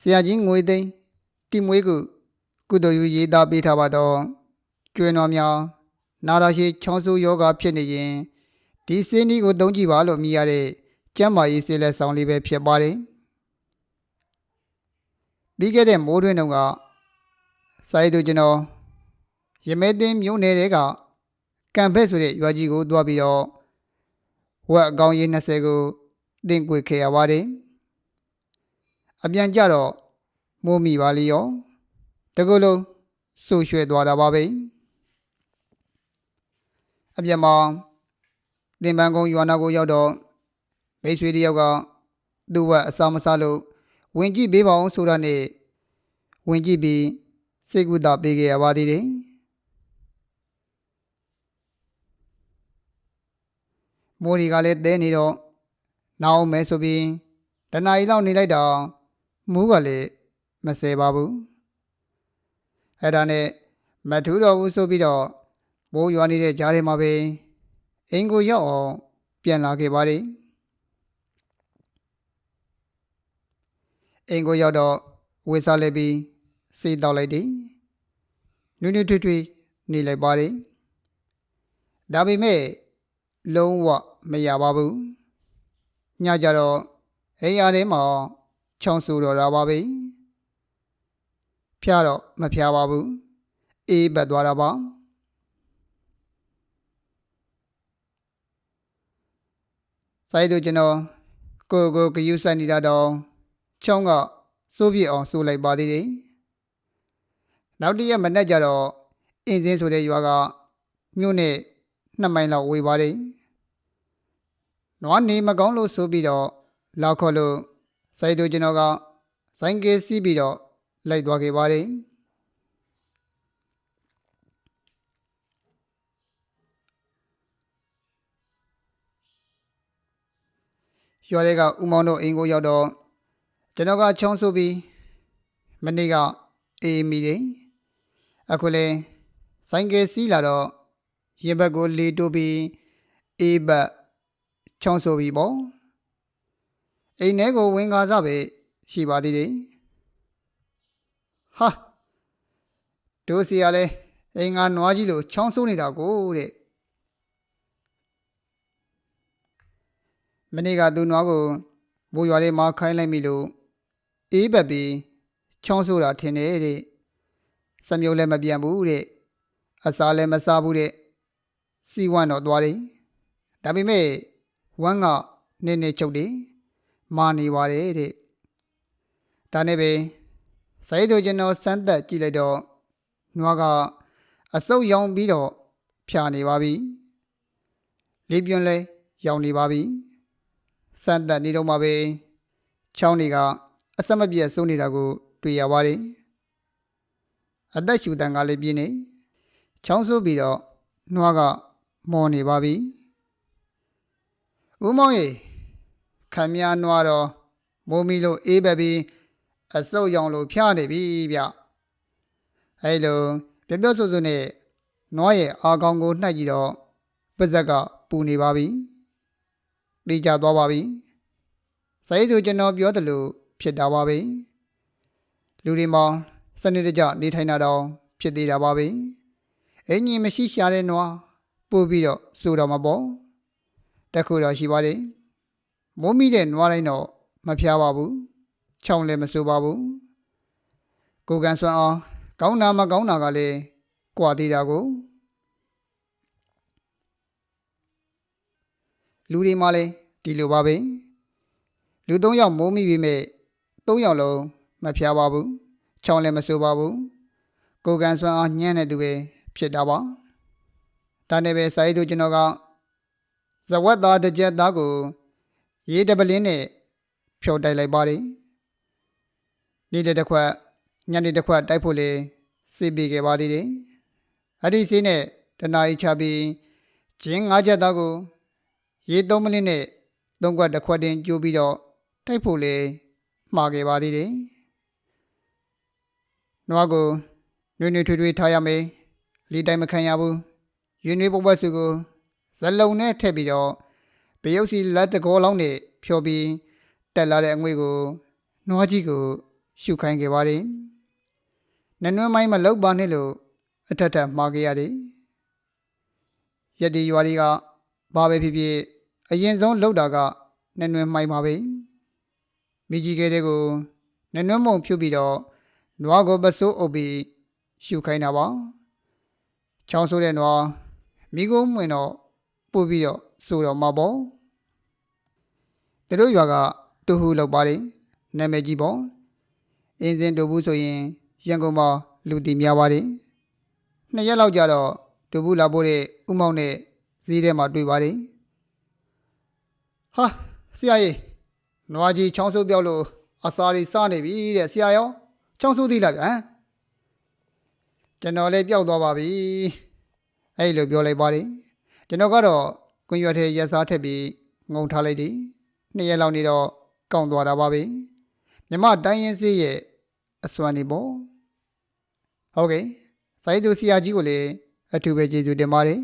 ဆရာကြီးငွေသိန်းတိမွေးကုကုသိုလ်ယူရေးသားပေးထားပါတော့ကျွေးတော်များနာရရှိချောင်းဆိုးယောဂဖြစ်နေရင်ဒီစင်းကြီးကိုသုံးကြည့်ပါလို့မြည်ရတဲ့ကျမ်းမာရေးဆေးလက်ဆောင်လေးပဲဖြစ်ပါတယ်ပြီးခဲ့တဲ့မိုးတွင်းတုန်းကစာရေးသူကျွန်တော်ရမဲသိန်းမြို့နယ်တဲကကံဖက်ဆိုတဲ့ရွာကြီးကိုသွားပြီးတော့ဝက်အကောင်ရေး20ကိုတင်ကွေခဲ့ရပါတယ် အပြန်ကြတော့မိုးမိပါလေရောတကူလုံးဆူရွှဲသွားတာပါပဲအပြန်မှာတင်ပန်းကုန်းရွာနာကိုရောက်တော့မိတ်ဆွေတယောက်ကသူ့ဝက်အစာမစားလို့ဝင်ကြည့်ပေးပါအောင်ဆိုတာနဲ့ဝင်ကြည့်ပြီးစိတ်ကူတာပေးခဲ့ရပါသေးတယ်မိုးဒီကလည်းတဲနေတော့နာအောင်မဲဆိုပြီးတနားရီလောက်နေလိုက်တော့ မူးကလည်းမဆဲပါဘူးအဲ့ဒါနဲ့မထူးတော့ဘူးဆိုပြီးတော့မိုးရွာနေတဲ့ကြားထဲမှာပဲအင်ကိုရောက်အောင်ပြန်လာခဲ့ပါတယ်အင်ကိုရောက်တော့ဝေစားလိုက်ပြီးစေးတောက်လိုက်တယ်နွေ့နွေ့ထွေ့ထွေ့နေလိုက်ပါတယ်ဒါပေမဲ့လုံးဝမရပါဘူးညကြတော့အိမ်ရထဲမှာ ချောင်းဆူတော့တာပါပဲဖျားတော့မဖျားပါဘူးအေးပတ်သွားတာပါဆိုင်တို့ကျွန်တော်ကိုကိုဂယုဆိုင်နေတာတော့ချောင်းကစိုးပြည့်အောင်စိုးလိုက်ပါသေးတယ်နောက်တစ်ရက်မနေ့ကျတော့အင်းစင်းဆိုတဲ့ရွာကမြို့နဲ့နှစ်မိုင်လောက်ဝေးပါတယ်နွားနေမကောင်းလို့ဆိုပြီးတော့လောက်ခေါ်လို့ စိုက်တို့ကျွန်တော်ကစိုင်းကဲစီးပြီးတော့လိုက်သွားခဲ့ပါတယ်ရွာတွေကဦးမောင်တို့အိမ်ကိုရောက်တော့ကျွန်တော်ကချောင်းဆိုပြီးမနေ့ကအေးမိတယ်အခုလဲဆိုင်ကယ်စီးလာတော့ရင်ဘက်ကိုလေတိုးပြီးအေးဘက်ချောင်းဆိုပြီးပေါ့ အိမ်ထဲကိုဝင်ကားစားပဲရှိပါသေးတယ်ဟာတို့စီရလဲအိမ်ကနွားကြီးလိုချောင်းဆိုးနေတာကိုတဲ့မနေ့ကသူနွားကိုမိုးရွာလေးမှာခိုင်းလိုက်ပြီလို့အေးဘက်ပြီးချောင်းဆိုတာထင်တယ်တဲ့စမြုပ်လည်းမပြန်ဘူးတဲ့အစားလည်းမစားဘူးတဲ့စီဝမ်းတော့သွားတယ်ဒါပေမဲ့ဝမ်းကနည်းနည်းချုပ်တယ် မာနေပါတယ်တဲ့ဒါနဲ့ပဲစိုက်သူကျွန်တော်စမ်းသက်ကြည့်လိုက်တော့နွားကအစုပ်ရောင်ပြီးတော့ဖြာနေပါပြီလေးပြွန်းလဲရောင်နေပါပြီစမ်းသက်နေတော့မှပဲချောင်းတွေကအဆက်မပြတ်စိုးနေတာကိုတွေ့ရပါတယ်အသက်ရှူတန်ကလည်းပြင်းနေချောင်းဆိုးပြီးတော့နှွားကမော်နေပါပြီဦးမောင်ရေ ခံမြနွားတော့မိုးမီလို့အေးပဲပြီးအစုပ်ရောင်လို့ဖျားနေပြီဗျအဲလိုပြပြဆိုဆိုနဲ့နွားရဲ့အာကောင်ကိုနှိုက်ကြည့်တော့ပါဇက်ကပူနေပါပြီတေးကြသွားပါပြီစိုင်းသူကျွန်တော်ပြောတယ်လို့ဖြစ်တာပါပဲလူတွေမှာစနစ်တကျနေထိုင်တာတော့ဖြစ်သေးတာပါပဲအင်ကြီးမရှိရှာတဲ့နွားပို့ပြီးတော့စိုးတော့မှာပေါ့တခုတော့ရှိပါတယ် မိုးမိတဲ့နွားတိုင်းတော့မဖျားပါဘူးချောင်းလည်းမစိုးပါဘူးကိုကန်ဆွမ်းအောင်ကောင်းတာမကောင်းတာကလည်းကြွာသေးတာကိုလူတွေမှလည်းဒီလိုပါပဲလူ၃ယောက်မိုးမိပြီမဲ့၃ယောက်လုံးမဖျားပါဘူးချောင်းလည်းမဆိုးပါဘူးကိုကန်ဆွမ်းအားညံ့တဲ့သူပဲဖြစ်တာပါဒါနဲ့ပဲစာရေးသူကျွန်တော်ကဇဝတ်သားတစ်ကြက်သားကို ရေးတပလင်းနဲ့ဖြော်တိုက်လိုက်ပါတယ်နေ့တစ်ခွက်ညနေတစ်ခွက်တိုက်ဖို့လေစိတ်ပေးခဲ့ပါသေးတယ်အဲ့ဒီစိနဲ့တနားချပြီးကျင်း၅ချက်သားကိုရေး၃မိနစ်နဲ့သုံးခွက်တစ်ခွက်တင်ကျိုးပြီးတော့တိုက်ဖို့လေမှားခဲ့ပါသေးတယ်နွားကိုနွေ့နွေ့ထွေးထွေးထားရမယ်လေးတိုင်းမခံရဘူးရွေနွေးပုပ်ပတ်စုကိုဇလုံနဲ့ထည့်ပြီးတော့ပ ရုပ်စီလက်တကောလောင်းနဲ့ဖြော်ပြီးတက်လာတဲ့အငွေကိုနွားကြီးကို ရှုခိုင်းခဲ့ပါတယ်နနွမ်းမိုင်းမလောက်ပါနဲ့လို့အထက်ထပ်မှားခဲ့ရတယ်ရက်ဒီရွာတွေကဘာပဲဖြစ်ဖြစ်အရင်ဆုံးလောက်တာကနနွမ်းမိုင်းပါပဲမိကြီးကလေးကိုနနွမ်းမုံဖြုတ်ပြီးတော့နွားကိုပစိုးအုပ်ပြီးရှုခိုင်းတာပါချောင်းဆိုးတဲ့နွားမိကုန်းဝင်တော့ပို့ပြီးတော့ဆိုတော့မှာပေါ့ သူတို့ရွာကတူဟူလောက်ပါတယ်နာမည်ကြီးပေါ့အင်းစင်တူဘူးဆိုရင်ရန်ကုန်မှာလူတီများပါတယ်နှစ်ရက်လောက်ကြာတော့တူဘူးလာဖို့တဲ့ဥမောင်နဲ့ဈေးထဲမှာတွေ့ပါတယ်ဟာဆရာကြီးနွားကြီးချောင်းဆိုးပြောက်လို့အစာရီစနေပြီတဲ့ဆရာရောချောင်းဆိုးသေးလားဗျဟမ်ကျွန်တော်လည်းပျောက်သွားပါပြီအဲ့လိုပြောလိုက်ပါတယ်ကျွန်တော်ကတော့ကွန်ရွက်ထဲရက်စားထက်ပြီးငုံထားလိုက်တယ် နှစ်ရက်လောက်နေတော့ကောင်းသွားတာပါပဲမြမတိုင်းရင်စေးရဲ့အစွမ်းနေပေါ့ဟုတ်ကဲ့စိုင်းသူဆရာကြီးကိုလည်းအထူးပဲကျေးဇူးတင်ပါတယ်